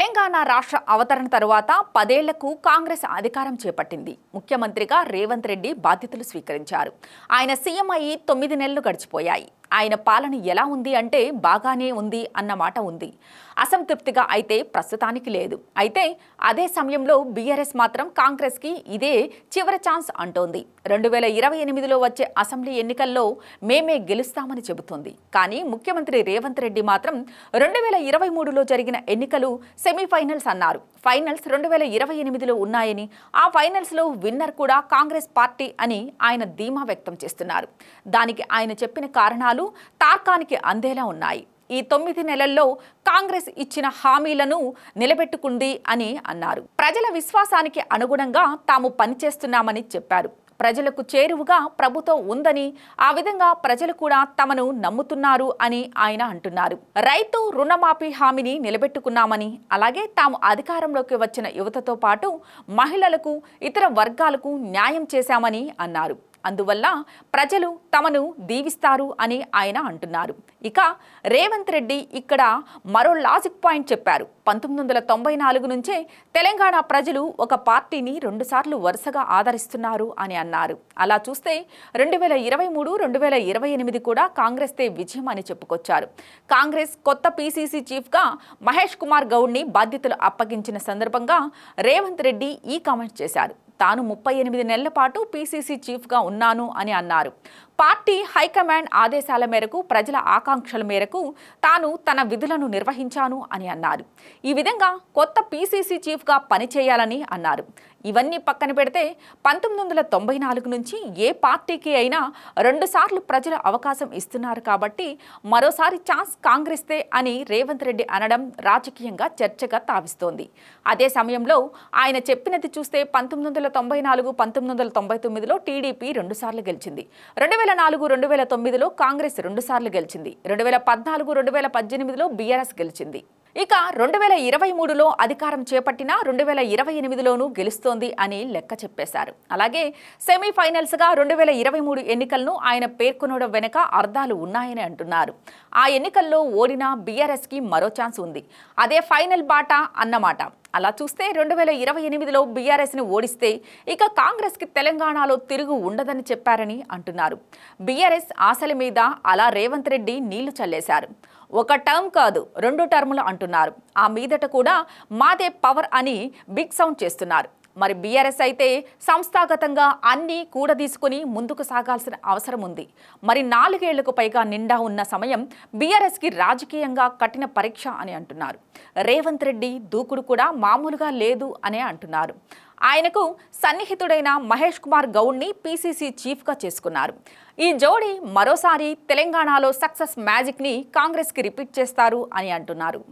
తెలంగాణ రాష్ట్ర అవతరణ తరువాత పదేళ్ళకు కాంగ్రెస్ అధికారం చేపట్టింది. ముఖ్యమంత్రిగా రేవంత్ రెడ్డి బాధ్యతలు స్వీకరించారు. ఆయన సీఎం అయ్యి తొమ్మిది నెలలు గడిచిపోయాయి. ఆయన పాలన ఎలా ఉంది అంటే బాగానే ఉంది అన్నమాట ఉంది. అసంతృప్తిగా అయితే ప్రస్తుతానికి లేదు. అయితే అదే సమయంలో బీఆర్ఎస్ మాత్రం కాంగ్రెస్కి ఇదే చివరి ఛాన్స్ అంటోంది. రెండు వేల ఇరవై ఎనిమిదిలో వచ్చే అసెంబ్లీ ఎన్నికల్లో మేమే గెలుస్తామని చెబుతోంది. కానీ ముఖ్యమంత్రి రేవంత్ రెడ్డి మాత్రం రెండు వేల ఇరవై మూడులో జరిగిన ఎన్నికలు సెమీఫైనల్స్ అన్నారు. ఫైనల్స్ రెండు వేల ఇరవై ఎనిమిదిలో ఉన్నాయని ఆ ఫైనల్స్లో విన్నర్ కూడా కాంగ్రెస్ పార్టీ అని ఆయన ధీమా వ్యక్తం చేస్తున్నారు. దానికి ఆయన చెప్పిన కారణాలు తార్కానికి అందేలా ఉన్నాయి. ఈ తొమ్మిది నెలల్లో కాంగ్రెస్ ఇచ్చిన హామీలను నిలబెట్టుకుంది అని అన్నారు. ప్రజల విశ్వాసానికి అనుగుణంగా తాము పనిచేస్తున్నామని చెప్పారు. ప్రజలకు చేరువుగా ప్రభుత్వం ఉందని ఆ విధంగా ప్రజలు కూడా తమను నమ్ముతున్నారు అని ఆయన అంటున్నారు. రైతు రుణమాఫీ హామీని నిలబెట్టుకున్నామని అలాగే తాము అధికారంలోకి వచ్చిన యువతతో పాటు మహిళలకు ఇతర వర్గాలకు న్యాయం చేశామని అన్నారు. అందువల్ల ప్రజలు తమను దీవిస్తారు అని ఆయన అంటున్నారు. ఇక రేవంత్ రెడ్డి ఇక్కడ మరో లాజిక్ పాయింట్ చెప్పారు. పంతొమ్మిది వందల తొంభై నాలుగు నుంచే తెలంగాణ ప్రజలు ఒక పార్టీని రెండుసార్లు వరుసగా ఆదరిస్తున్నారు అని అన్నారు. అలా చూస్తే రెండు వేల ఇరవై మూడు రెండు వేల ఇరవై ఎనిమిది కూడా కాంగ్రెస్దే విజయం అని చెప్పుకొచ్చారు. కాంగ్రెస్ కొత్త పీసీసీ చీఫ్గా మహేష్ కుమార్ గౌడ్ని బాధ్యతలు అప్పగించిన సందర్భంగా రేవంత్ రెడ్డి ఈ కామెంట్ చేశారు. తాను ముప్పై ఎనిమిది నెలల పాటు పీసీసీ చీఫ్గా ఉన్నాను అని అన్నారు. పార్టీ హైకమాండ్ ఆదేశాల మేరకు ప్రజల ఆకాంక్షల మేరకు తాను తన విధులను నిర్వహించాను అని అన్నారు. ఈ విధంగా కొత్త పీసీసీ చీఫ్గా పనిచేయాలని అన్నారు. ఇవన్నీ పక్కన పెడితే పంతొమ్మిది వందల తొంభై నాలుగు నుంచి ఏ పార్టీకి అయినా రెండుసార్లు ప్రజలు అవకాశం ఇస్తున్నారు కాబట్టి మరోసారి ఛాన్స్ కాంగ్రెస్దే అని రేవంత్ రెడ్డి అనడం రాజకీయంగా చర్చగా తావిస్తోంది. అదే సమయంలో ఆయన చెప్పినది చూస్తే పంతొమ్మిది వందల తొంభై నాలుగు పంతొమ్మిది వందల తొంభై తొమ్మిదిలో టీడీపీ రెండుసార్లు గెలిచింది. రెండు వేల నాలుగు రెండు వేల తొమ్మిదిలో కాంగ్రెస్ రెండుసార్లు గెలిచింది. రెండు వేల పద్నాలుగు రెండు వేల పద్దెనిమిదిలో బీఆర్ఎస్ గెలిచింది. ఇక రెండు వేల ఇరవై మూడులో అధికారం చేపట్టిన రెండు వేల ఇరవై ఎనిమిదిలోనూ గెలుస్తోంది అని లెక్క చెప్పేశారు. అలాగే సెమీఫైనల్స్గా రెండు వేల ఇరవై మూడు ఎన్నికలను ఆయన పేర్కొనడం వెనుక అర్థాలు ఉన్నాయని అంటున్నారు. ఆ ఎన్నికల్లో ఓడిన బీఆర్ఎస్కి మరో ఛాన్స్ ఉంది. అదే ఫైనల్ బాట అన్నమాట. అలా చూస్తే రెండు వేల ఇరవై ఎనిమిదిలో బీఆర్ఎస్ని ఓడిస్తే ఇక కాంగ్రెస్కి తెలంగాణలో తిరుగు ఉండదని చెప్పారని అంటున్నారు. బీఆర్ఎస్ ఆశల మీద అలా రేవంత్ రెడ్డి నీళ్ళు చల్లేశారు. ఒక టర్మ్ కాదు రెండు టర్ములు అంటున్నారు. ఆ మీదట కూడా మాదే పవర్ అని బిగ్ సౌండ్ చేస్తున్నారు. మరి బీఆర్ఎస్ అయితే సంస్థాగతంగా అన్నీ కూడదీసుకుని ముందుకు సాగాల్సిన అవసరం ఉంది. మరి నాలుగేళ్ళకు పైగా నిండా ఉన్న సమయం బీఆర్ఎస్కి రాజకీయంగా కఠిన పరీక్ష అని అంటున్నారు. రేవంత్ రెడ్డి దూకుడు కూడా మామూలుగా లేదు అనే అంటున్నారు. ఆయనకు సన్నిహితుడైన మహేష్ కుమార్ గౌడ్ని పీసీసీ చీఫ్గా చేసుకున్నారు. ఈ జోడీ మరోసారి తెలంగాణలో సక్సెస్ మ్యాజిక్ని కాంగ్రెస్కి రిపీట్ చేస్తారు అని అంటున్నారు.